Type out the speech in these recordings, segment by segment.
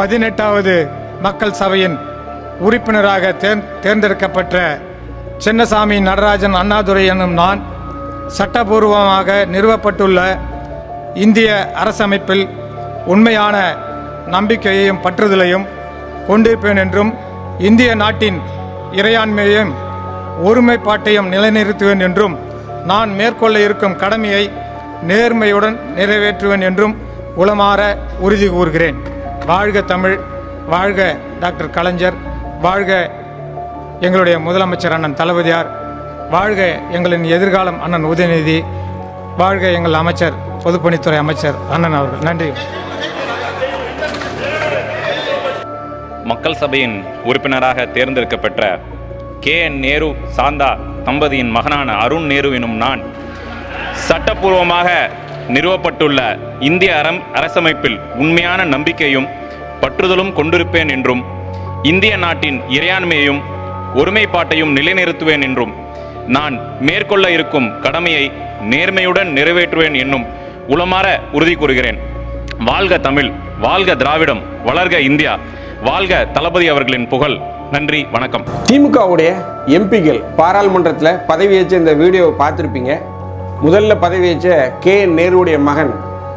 பதினெட்டாவது மக்கள் சபையின் உறுப்பினராக தேர் தேர்ந்தெடுக்கப்பட்ட சின்னசாமி நடராஜன் அண்ணாதுரை எனும் நான் சட்டபூர்வமாக நிறுவப்பட்டுள்ள இந்திய அரசமைப்பில் உண்மையான நம்பிக்கையையும் பற்றுதலையும் கொண்டிருப்பேன் என்றும் இந்திய நாட்டின் இறையாண்மையையும் ஒருமைப்பாட்டையும் நிலைநிறுத்துவேன் என்றும் நான் மேற்கொள்ள இருக்கும் கடமையை நேர்மையுடன் நிறைவேற்றுவேன் என்றும் உளமாற உறுதி கூறுகிறேன். வாழ்க தமிழ் வாழ்க டாக்டர் கலைஞர் வாழ்க எங்களுடைய முதலமைச்சர் அண்ணன் தளபதியார் வாழ்க எங்களின் எதிர்காலம் அண்ணன் உதயநிதி வாழ்க எங்கள் அமைச்சர் பொதுப்பணித்துறை அமைச்சர் அண்ணன் அவர்கள். நன்றி. மக்கள் சபையின் உறுப்பினராக தேர்ந்தெடுக்கப்பட்ட கே. என். நேரு சாந்தா தம்பதியின் மகனான அருண் நேரு எனும் நான் சட்டப்பூர்வமாக நிறுவப்பட்டுள்ள இந்திய அறம் அரசமைப்பில் உண்மையான நம்பிக்கையும் பற்றுதலும் கொண்டிருப்பேன் என்றும் இந்திய நாட்டின் இறையாண்மையையும் ஒருமைப்பாட்டையும் நிலைநிறுத்துவேன் என்றும் நான் மேற்கொள்ள இருக்கும் கடமையை நேர்மையுடன் நிறைவேற்றுவேன் என்னும் உளமாற உறுதி கூறுகிறேன். வாழ்க தமிழ் வாழ்க திராவிடம் வளர்க இந்தியா வாழ்க தளபதி அவர்களின் புகழ். நன்றி வணக்கம். திமுகவுடைய எம்பிகள் பாராளுமன்றத்தில் பதவியேற்ற இந்த வீடியோவை பார்த்துருப்பீங்க. முதல்ல பதவியேற்ற கே. நேருடைய மகன்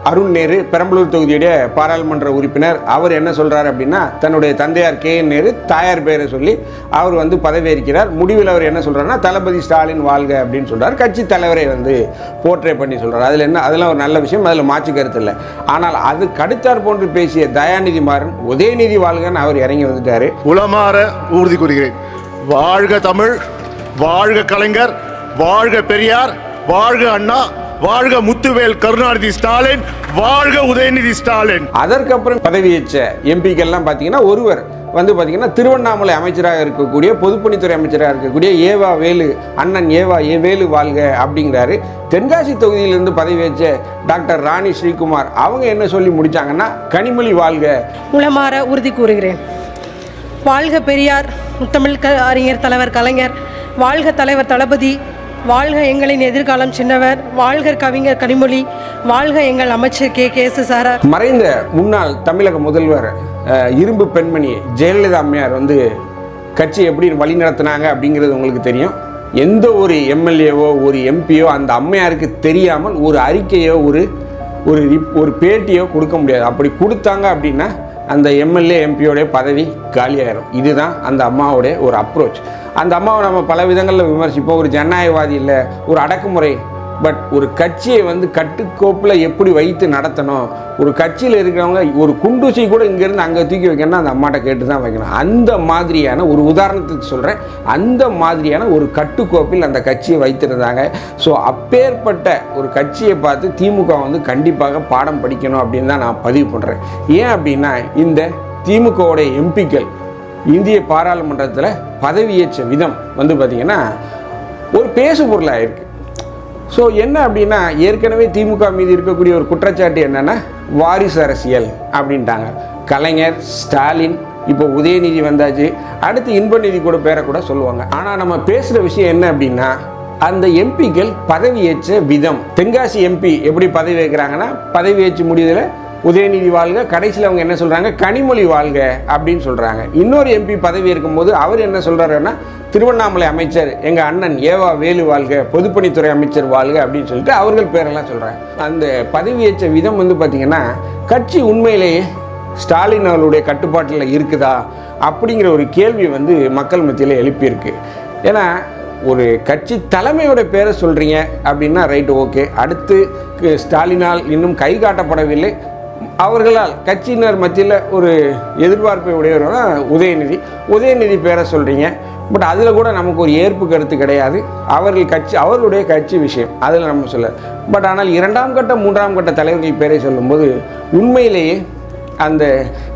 அருண் நேரு பெரம்பலூர் தொகுதியுடைய பாராளுமன்ற உறுப்பினர். அவர் என்ன சொல்கிறார் அப்படின்னா தன்னுடைய தந்தையார் கே. என். நேரு தாயார் பேரை சொல்லி அவர் வந்து பதவியேற்கிறார் முடிவில் அவர் என்ன சொல்கிறாருன்னா தளபதி ஸ்டாலின் வாழ்க அப்படின்னு சொல்கிறார் கட்சி தலைவரை வந்து போர்ட்ரே பண்ணி சொல்கிறார் அதில் என்ன அதெல்லாம் ஒரு நல்ல விஷயம் அதில் மாற்று கருத்து இல்லை. ஆனால் அது கடுத்தார் போன்று பேசிய தயாநிதி மாறன் உதயநிதி வாழ்கன்னு அவர் இறங்கி வந்துட்டார். உளமாற உறுதி கூறுகிறேன் வாழ்க தமிழ் வாழ்க கலைஞர் வாழ்க பெரியார் வாழ்க அண்ணா வாழ்க முத்துவேல் கருணாநிதி ஸ்டாலின் வாழ்க உதயநிதி ஸ்டாலின். அதற்கப்புறம் பதவியேற்ற எம்பிக்கள்லாம் பார்த்தீங்கன்னா ஒருவர் வந்து பார்த்தீங்கன்னா திருவண்ணாமலை அமைச்சராக இருக்கக்கூடிய பொதுப்பணித்துறை அமைச்சராக இருக்கக்கூடிய ஏவா வேலு அண்ணன் ஏவா ஏ வேலு வாழ்க அப்படிங்கிறாரு. தென்காசி தொகுதியிலிருந்து பதவியேற்ற டாக்டர் ராணி ஸ்ரீகுமார் அவங்க என்ன சொல்லி முடிச்சாங்கன்னா கனிமொழி வாழ்க. உளமாற உறுதி கூறுகிறேன். வாழ்க பெரியார் முத்தமிழ் அறிஞர் தலைவர் கலைஞர் வாழ்க தலைவர் தளபதி வாழ்க எங்களின் எதிர்காலம் சின்னவர் வாழ்க கவிஞர் கனிமொழி வாழ்க எங்கள் அமைச்சர் கே. கே. எஸ். சாரா. மறைந்த முன்னாள் தமிழக முதல்வர் இரும்பு பெண்மணி ஜெயலலிதா அம்மையார் வந்து கட்சி எப்படி வழி நடத்தினாங்க அப்படிங்கிறது உங்களுக்கு தெரியும். எந்த ஒரு எம்எல்ஏவோ ஒரு எம்பியோ அந்த அம்மையாருக்கு தெரியாமல் ஒரு அறிக்கையோ ஒரு ஒரு ரிப்- ஒரு பேட்டியோ கொடுக்க முடியாது. அப்படி கொடுத்தாங்க அப்படின்னா அந்த எம்எல்ஏ எம்பியோடைய பதவி காலியாயிரும். இதுதான் அந்த அம்மாவுடைய ஒரு அப்ரோச் அந்த அம்மாவை நம்ம பல விதங்களில் விமர்சிப்போம். ஒரு ஜனநாயகவாதி இல்லை ஒரு அடக்குமுறை. பட் ஒரு கட்சியை வந்து கட்டுக்கோப்பில் எப்படி வைத்து நடத்தணும்? ஒரு கட்சியில் இருக்கிறவங்க ஒரு குண்டூசி கூட இங்கேருந்து அங்கே தூக்கி வைக்கணும்னா அந்த அம்மாட்ட கேட்டு தான் வைக்கணும். அந்த மாதிரியான ஒரு உதாரணத்துக்கு சொல்கிறேன் அந்த மாதிரியான ஒரு கட்டுக்கோப்பில் அந்த கட்சியை வைத்திருந்தாங்க. ஸோ அப்பேற்பட்ட ஒரு கட்சியை பார்த்து திமுக வந்து கண்டிப்பாக பாடம் படிக்கணும் அப்படின்னு தான் நான் பதிவு பண்ணுறேன் ஏன் அப்படின்னா இந்த திமுகவுடைய எம்பிக்கள் இந்திய பாராளுமன்றத்தில் பதவியேற்ற விதம் வந்து பார்த்திங்கன்னா ஒரு பேசு பொருளாக இருக்குது ஸோ என்ன அப்படின்னா ஏற்கனவே திமுக மீது இருக்கக்கூடிய ஒரு குற்றச்சாட்டு என்னென்னா வாரிசு அரசியல் அப்படின்ட்டாங்க. கலைஞர் ஸ்டாலின் இப்போ உதயநிதி வந்தாச்சு. அடுத்து இன்பநிதி கூட பேரை கூட சொல்லுவாங்க. ஆனால் நம்ம பேசுகிற விஷயம் என்ன அப்படின்னா அந்த எம்பிக்கள் பதவியேற்ற விதம். தென்காசி எம்பி எப்படி பதவி ஏற்கிறாங்கன்னா பதவியேற்று முடியதில் உதயநிதி வாழ்க கடைசியில் அவங்க என்ன சொல்கிறாங்க கனிமொழி வாழ்க அப்படின்னு சொல்கிறாங்க இன்னொரு எம்பி பதவி இருக்கும்போது அவர் என்ன சொல்கிறாருன்னா திருவண்ணாமலை அமைச்சர் எங்கள் அண்ணன் ஏவா வேலு வாழ்க பொதுப்பணித்துறை அமைச்சர் வாழ்க அப்படின்னு சொல்லிட்டு அவர்கள் பேரெல்லாம் சொல்கிறாங்க அந்த பதவியேற்ற விதம் வந்து பார்த்திங்கன்னா கட்சி உண்மையிலேயே ஸ்டாலின் அவர்களுடைய கட்டுப்பாட்டில் இருக்குதா அப்படிங்கிற ஒரு கேள்வி வந்து மக்கள் மத்தியில் எழுப்பியிருக்கு. ஏன்னா ஒரு கட்சி தலைமையோட பேரை சொல்கிறீங்க அப்படின்னா ரைட்டு ஓகே. அடுத்து ஸ்டாலினால் இன்னும் கை காட்டப்படவில்லை. அவர்களால் கட்சியினர் மத்தியில் ஒரு எதிர்பார்ப்பை உடையவர் தான் உதயநிதி. உதயநிதி பேரை சொல்கிறீங்க பட் அதில் கூட நமக்கு ஒரு ஏற்பு கருத்து கிடையாது. அவர்கள் கட்சி அவர்களுடைய கட்சி விஷயம். அதில் நம்ம சொல்ல. பட் ஆனால் இரண்டாம் கட்ட மூன்றாம் கட்ட தலைவர்கள் பேரை சொல்லும்போது உண்மையிலேயே அந்த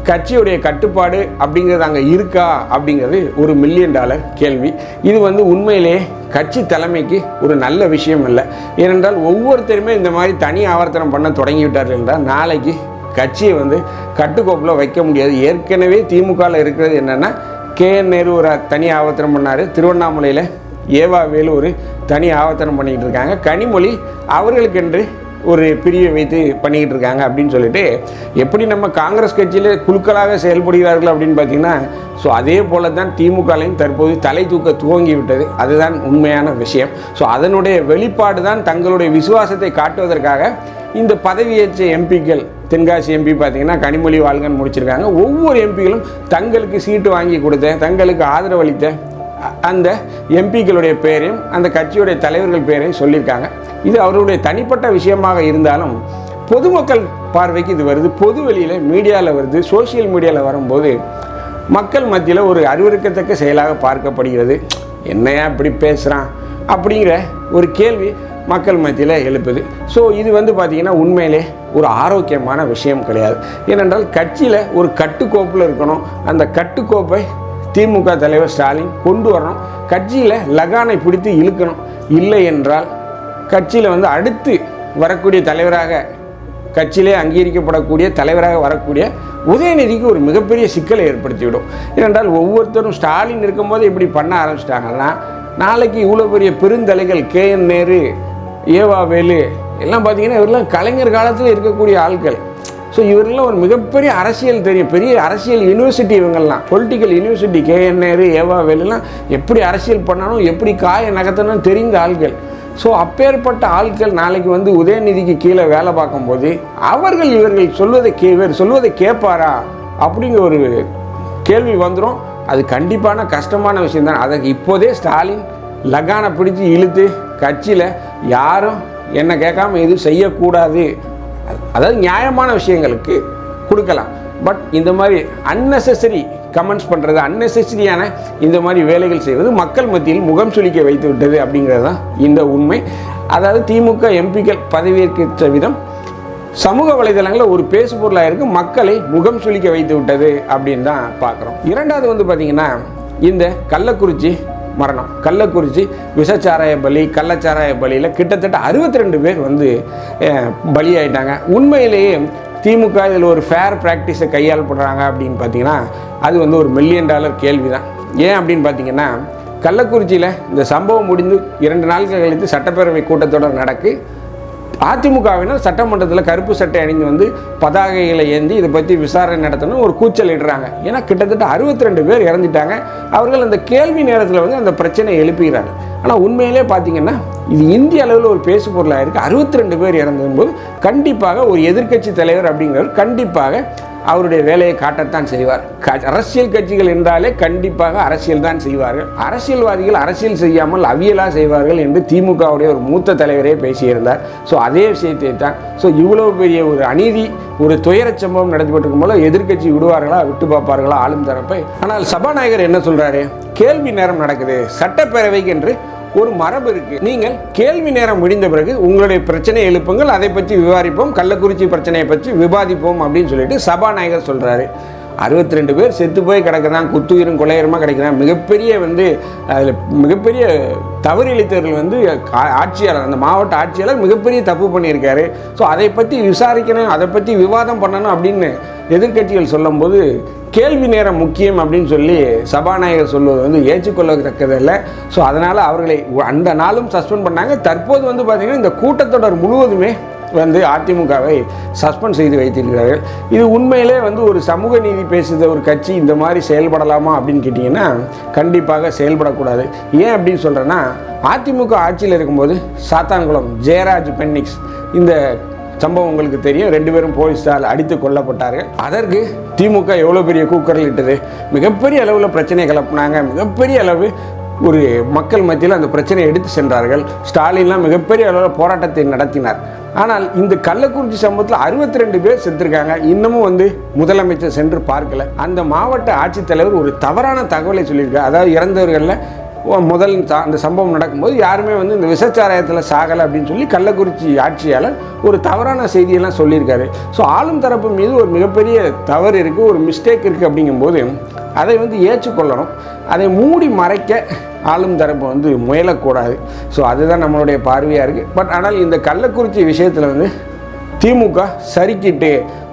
கட்சியுடைய கட்டுப்பாடு அப்படிங்கிறது அங்கே இருக்கா அப்படிங்கிறது ஒரு மில்லியன் டாலர் கேள்வி. இது வந்து உண்மையிலேயே கட்சி தலைமைக்கு ஒரு நல்ல விஷயம் இல்லை ஏனென்றால் ஒவ்வொருத்தருமே இந்த மாதிரி தனி ஆவர்த்தனம் பண்ண தொடங்கிவிட்டார்கள் என்றால் நாளைக்கு கட்சியை வந்து கட்டுக்கோப்பில் வைக்க முடியாது. ஏற்கனவே திமுகவில் இருக்கிறது என்னென்னா கே. என். நேரு ஒரு தனி ஆவர்த்தனம் பண்ணார். திருவண்ணாமலையில் ஏவா வேலு ஒரு தனி ஆவர்த்தனம் பண்ணிக்கிட்டு இருக்காங்க. கனிமொழி அவர்களுக்கென்று ஒரு பிரிவை வைத்து பண்ணிக்கிட்டு இருக்காங்க அப்படின்னு சொல்லிட்டு எப்படி நம்ம காங்கிரஸ் கட்சியில் குழுக்களாக செயல்படுகிறார்கள் அப்படின்னு பார்த்தீங்கன்னா ஸோ அதே போல தான் திமுகலையும் தற்போது தலை தூக்க துவங்கி விட்டது. அதுதான் உண்மையான விஷயம். ஸோ அதனுடைய வெளிப்பாடு தான் தங்களுடைய விசுவாசத்தை காட்டுவதற்காக இந்த பதவியேற்ற எம்பிக்கள் தென்காசி எம்பி பார்த்தீங்கன்னா கனிமொழி வாழ்கன் முடிச்சிருக்காங்க. ஒவ்வொரு எம்பிகளும் தங்களுக்கு சீட்டு வாங்கி கொடுத்த தங்களுக்கு ஆதரவளித்த அந்த எம்பிக்களுடைய பேரையும் அந்த கட்சியுடைய தலைவர்கள் பேரையும் சொல்லியிருக்காங்க. இது அவருடைய தனிப்பட்ட விஷயமாக இருந்தாலும் பொதுமக்கள் பார்வைக்கு இது வருது. பொது வெளியில் மீடியாவில் வருது. சோசியல் மீடியாவில் வரும்போது மக்கள் மத்தியில் ஒரு அறிவறுக்கத்தக்க செயலாக பார்க்கப்படுகிறது. என்னையா இப்படி பேசுகிறான் அப்படிங்கிற ஒரு கேள்வி மக்கள் மத்தியில் எழுப்புது. ஸோ இது வந்து பார்த்திங்கன்னா உண்மையிலே ஒரு ஆரோக்கியமான விஷயம் கிடையாது. ஏனென்றால் கட்சியில் ஒரு கட்டுக்கோப்பில் இருக்கணும். அந்த கட்டுக்கோப்பை திமுக தலைவர் ஸ்டாலின் கொண்டு வரணும். கட்சியில் லகானை பிடித்து இழுக்கணும். இல்லை என்றால் கட்சியில் வந்து அடுத்து வரக்கூடிய தலைவராக கட்சியிலே அங்கீகரிக்கப்படக்கூடிய தலைவராக வரக்கூடிய உதயநிதிக்கு ஒரு மிகப்பெரிய சிக்கலை ஏற்படுத்திவிடும். ஏனென்றால் ஒவ்வொருத்தரும் ஸ்டாலின் இருக்கும்போது இப்படி பண்ண ஆரம்பிச்சிட்டாங்கன்னா நாளைக்கு இவ்வளோ பெரிய பெருந்தலைகள் கே என் நேரு ஏவா வேலு. எல்லாம் பார்த்தீங்கன்னா இவரெல்லாம் கலைஞர் காலத்தில் இருக்கக்கூடிய ஆட்கள் ஸோ இவரெல்லாம் ஒரு மிகப்பெரிய அரசியல் தெரியும். பெரிய அரசியல் யூனிவர்சிட்டி இவங்கெல்லாம் பொலிட்டிக்கல் யூனிவர்சிட்டி கே ஏவா வேலுலாம் எப்படி அரசியல் பண்ணணும் எப்படி காய நகர்த்தணும் தெரிந்த ஆள்கள். ஸோ அப்பேற்பட்ட ஆட்கள் நாளைக்கு வந்து உதயநிதிக்கு கீழே வேலை பார்க்கும்போது அவர்கள் இவர்கள் சொல்வதை கே இவர் சொல்வதை கேட்பாரா? அப்படிங்கிற ஒரு கேள்வி வந்துடும் அது கண்டிப்பான கஷ்டமான விஷயம் தான் அதற்கு இப்போதே ஸ்டாலின் லகானை பிடிச்சி இழுத்து கட்சியில் யாரும் என்ன கேட்காம எதுவும் செய்யக்கூடாது. அதாவது நியாயமான விஷயங்களுக்கு கொடுக்கலாம். பட் இந்த மாதிரி அன்னெசரி கமெண்ட்ஸ் பண்ணுறது அன்னெசரியான இந்த மாதிரி வேலைகள் செய்வது மக்கள் மத்தியில் முகம் சுளிக்க வைத்து விட்டது அப்படிங்கிறது தான் இந்த உண்மை. அதாவது திமுக எம்பிக்கள் பதவியேற்கிற விதம் சமூக வலைதளங்களில் ஒரு பேசு பொருளாக இருக்கு மக்களை முகம் சுளிக்க வைத்து விட்டது அப்படின்னு தான் பார்க்குறோம். இரண்டாவது வந்து பார்த்தீங்கன்னா இந்த கள்ளக்குறிச்சி மரணம். கள்ளக்குறிச்சி விஷச்சாராய பலி கள்ளச்சாராய பலியில் கிட்டத்தட்ட அறுபத்தி ரெண்டு பேர் வந்து பலியாயிட்டாங்க. உண்மையிலேயே திமுக இதில் ஒரு ஃபேர் ப்ராக்டிஸை கையாளப்படுறாங்க அப்படின்னு பார்த்தீங்கன்னா அது வந்து ஒரு மில்லியன் டாலர் கேள்வி தான் ஏன் அப்படின்னு பார்த்தீங்கன்னா கள்ளக்குறிச்சியில் இந்த சம்பவம் முடிந்து இரண்டு நாட்கள் கழித்து சட்டப்பேரவை கூட்டத்தொடர் நடக்கு. அதிமுகவினர் சட்டமன்றத்தில் கருப்பு சட்டை அணிந்து வந்து பதாகைகளை ஏந்தி இதை பற்றி விசாரணை நடத்தணும் ஒரு கூச்சல் இடுறாங்க ஏன்னா கிட்டத்தட்ட அறுபத்தி ரெண்டு பேர் இறந்துட்டாங்க. அவர்கள் அந்த கேள்வி நேரத்தில் வந்து அந்த பிரச்சனையை எழுப்புகிறாங்க ஆனால் உண்மையிலே பார்த்தீங்கன்னா இது இந்திய அளவில் ஒரு பேசு பொருளாக இருக்குது அறுபத்தி ரெண்டு பேர் இறந்தும்போது கண்டிப்பாக ஒரு எதிர்கட்சி தலைவர் அப்படிங்கிறவர் கண்டிப்பாக அவருடைய வேலையை காட்டத்தான் செய்வார். க- அரசியல் கட்சிகள் என்றாலே கண்டிப்பாக அரசியல் தான் செய்வார்கள். அரசியல்வாதிகள் அரசியல் செய்யாமல் அவியலாக செய்வார்கள் என்று திமுகவுடைய ஒரு மூத்த தலைவரே பேசியிருந்தார். ஸோ அதே விஷயத்தை தான். ஸோ இவ்வளவு பெரிய ஒரு அநீதி ஒரு துயரச் சம்பவம் நடத்தப்பட்டிருக்கும் போல எதிர்க்கட்சி விடுவார்களா விட்டு பார்ப்பார்களா ஆளும் தரப்பை? ஆனால் சபாநாயகர் என்ன சொல்றாரு? கேள்வி நேரம் நடக்குது. சட்டப்பேரவைக்கு என்று ஒரு மரபு இருக்கு. நீங்கள் கேள்வி நேரம் முடிந்த பிறகு உங்களுடைய பிரச்சனையை எழுப்புங்கள். அதை பற்றி விவாதிப்போம். கள்ளக்குறிச்சி பிரச்சனையை பற்றி விவாதிப்போம் அப்படின்னு சொல்லிட்டு சபாநாயகர் சொல்றாரு. அறுபத்தி ரெண்டு பேர் செத்து போய் கிடக்குதான் குத்துயிரும் கொலையரமாக கிடைக்கிறான் மிகப்பெரிய வந்து அதில் மிகப்பெரிய தவறு இழைத்தவர்கள் வந்து ஆட்சியாளர் அந்த மாவட்ட ஆட்சியாளர் மிகப்பெரிய தப்பு பண்ணியிருக்காரு. ஸோ அதை பற்றி விசாரிக்கணும் அதை பற்றி விவாதம் பண்ணணும் அப்படின்னு எதிர்க்கட்சிகள் சொல்லும்போது கேள்வி நேரம் முக்கியம் அப்படின்னு சொல்லி சபாநாயகர் சொல்வது வந்து ஏற்றுக்கொள்ளத்தக்கதில்லை. ஸோ அதனால் அவர்களை அந்த நாளும் சஸ்பெண்ட் பண்ணாங்க. தற்போது வந்து பார்த்திங்கன்னா இந்த கூட்டத்தொடர் முழுவதுமே வந்து அதிமுகவை சஸ்பெண்ட் செய்து வைத்திருக்கிறார்கள். இது உண்மையிலே வந்து ஒரு சமூக நீதி பேசுகிற ஒரு கட்சி இந்த மாதிரி செயல்படலாமா அப்படின்னு கேட்டிங்கன்னா கண்டிப்பாக செயல்படக்கூடாது. ஏன் அப்படின்னு சொல்கிறேன்னா அதிமுக ஆட்சியில் இருக்கும்போது சாத்தான்குளம் ஜெயராஜ் பென்னிக்ஸ் இந்த சம்பவம் உங்களுக்கு தெரியும். ரெண்டு பேரும் போலீஸால் அடித்து கொல்லப்பட்டார்கள். அதற்கு திமுக எவ்வளோ பெரிய கூக்கரல் இட்டது? மிகப்பெரிய அளவில் பிரச்சனை கிளப்புனாங்க மிகப்பெரிய அளவு ஒரு மக்கள் மத்தியில் அந்த பிரச்சனையை எடுத்து சென்றார்கள். ஸ்டாலின்லாம் மிகப்பெரிய அளவில் போராட்டத்தை நடத்தினார். ஆனால் இந்த கள்ளக்குறிச்சி சம்பவத்தில் அறுபத்தி ரெண்டு பேர் செத்துருக்காங்க. இன்னமும் வந்து முதலமைச்சர் சென்று பார்க்கல. அந்த மாவட்ட ஆட்சித்தலைவர் ஒரு தவறான தகவலை சொல்லியிருக்காரு. அதாவது இறந்தவர்களில் முதல் அந்த சம்பவம் நடக்கும்போது யாருமே வந்து இந்த விசச்சாராயத்தில் சாகலை அப்படின்னு சொல்லி கள்ளக்குறிச்சி ஆட்சியாளர் ஒரு தவறான செய்தியெல்லாம் சொல்லியிருக்காரு. ஸோ ஆளும் தரப்பு மீது ஒரு மிகப்பெரிய தவறு இருக்குது ஒரு மிஸ்டேக் இருக்குது அப்படிங்கும்போது அதை வந்து ஏற்றுக்கொள்ளணும். அதை மூடி மறைக்க ஆளும் தரப்பு வந்து முயலக்கூடாது. ஸோ அதுதான் நம்மளுடைய பார்வையாக இருக்குது பட் ஆனால் இந்த கள்ளக்குறிச்சி விஷயத்தில் வந்து திமுக சரிக்கிட்டு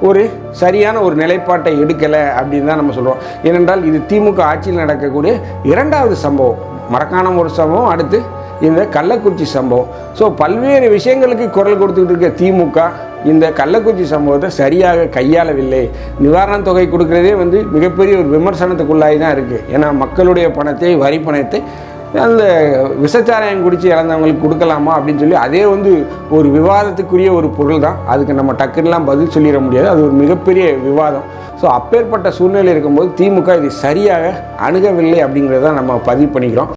ஒரு சரியான ஒரு நிலைப்பாட்டை எடுக்கலை அப்படின்னு தான் நம்ம சொல்கிறோம் ஏனென்றால் இது திமுக ஆட்சியில் நடக்கக்கூடிய இரண்டாவது சம்பவம். மரக்காணம் ஒரு சம்பவம் அடுத்து இந்த கள்ளக்குறிச்சி சம்பவம். ஸோ பல்வேறு விஷயங்களுக்கு குரல் கொடுத்துக்கிட்டு இருக்க திமுக இந்த கள்ளக்குறிச்சி சம்பவத்தை சரியாக கையாளவில்லை. நிவாரணத் தொகை கொடுக்குறதே வந்து மிகப்பெரிய ஒரு விமர்சனத்துக்குள்ளாகி தான் இருக்குது ஏன்னா மக்களுடைய பணத்தை வரி பணத்தை அந்த விசச்சாராயம் குடித்து இறந்தவங்களுக்கு கொடுக்கலாமா அப்படின்னு சொல்லி அதே வந்து ஒரு விவாதத்துக்குரிய ஒரு பொருள் தான். அதுக்கு நம்ம டக்குன்னெலாம் பதில் சொல்லிட முடியாது. அது ஒரு மிகப்பெரிய விவாதம். ஸோ அப்பேற்பட்ட சூழ்நிலை இருக்கும்போது திமுக இது சரியாக அணுகவில்லை அப்படிங்கிறத நம்ம பதிவு பண்ணிக்கிறோம்.